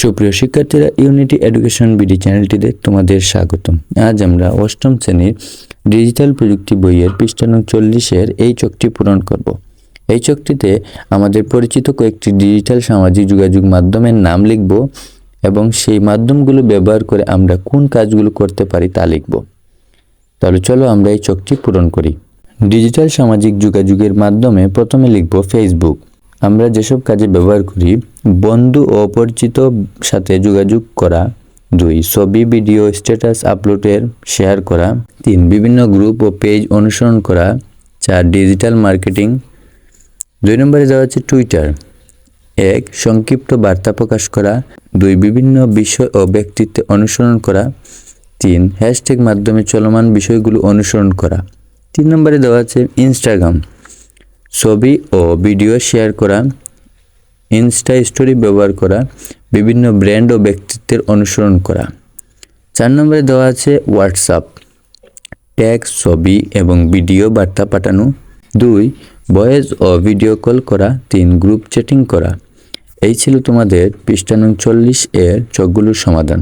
সুপ্রিয় শিক্ষার্থীরা unity education BD চ্যানেলটিতে তোমাদের স্বাগতম। আজ আমরা অষ্টম শ্রেণির ডিজিটাল প্রযুক্তি বইয়ের পৃষ্ঠা নং চল্লিশের এই চকটি পূরণ করব। এই চকটিতে আমাদের পরিচিত কয়েকটি ডিজিটাল সামাজিক যোগাযোগ মাধ্যমের নাম লিখব এবং সেই মাধ্যমগুলো ব্যবহার করে আমরা কোন কাজগুলো করতে পারি তা লিখব। তাহলে চলো আমরা এই চকটি পূরণ করি। ডিজিটাল সামাজিক যোগাযোগের মাধ্যমে প্রথমে লিখব ফেসবুক আমরা যেসব কাজে ব্যবহার করি, বন্ধু ও অপরিচিত সাথে যোগাযোগ করা, দুই, ছবি, ভিডিও, স্ট্যাটাস আপলোডের, শেয়ার করা, তিন, বিভিন্ন গ্রুপ ও পেজ অনুসরণ করা, চার, ডিজিটাল মার্কেটিং, দুই নম্বরে দেওয়া হচ্ছে টুইটার, এক, সংক্ষিপ্ত বার্তা প্রকাশ করা, দুই, বিভিন্ন বিষয় ও ব্যক্তিত্ব অনুসরণ করা, তিন, হ্যাশট্যাগ মাধ্যমে চলমান বিষয়গুলো অনুসরণ করা, তিন নম্বরে দেওয়া আছে ইনস্টাগ্রাম ছবি ও ভিডিও শেয়ার করা, ইনস্টা স্টোরি ব্যবহার করা, বিভিন্ন ব্র্যান্ড ও ব্যক্তিত্বের অনুসরণ করা। চার নম্বরে দেওয়া আছে হোয়াটসঅ্যাপ ট্যাগ ছবি এবং ভিডিও বার্তা পাঠানো। দুই, ভয়েস ও ভিডিও কল করা। তিন গ্রুপ চ্যাটিং করা। এই ছিল তোমাদের পৃষ্ঠা নং চল্লিশ এর চকগুলোর সমাধান।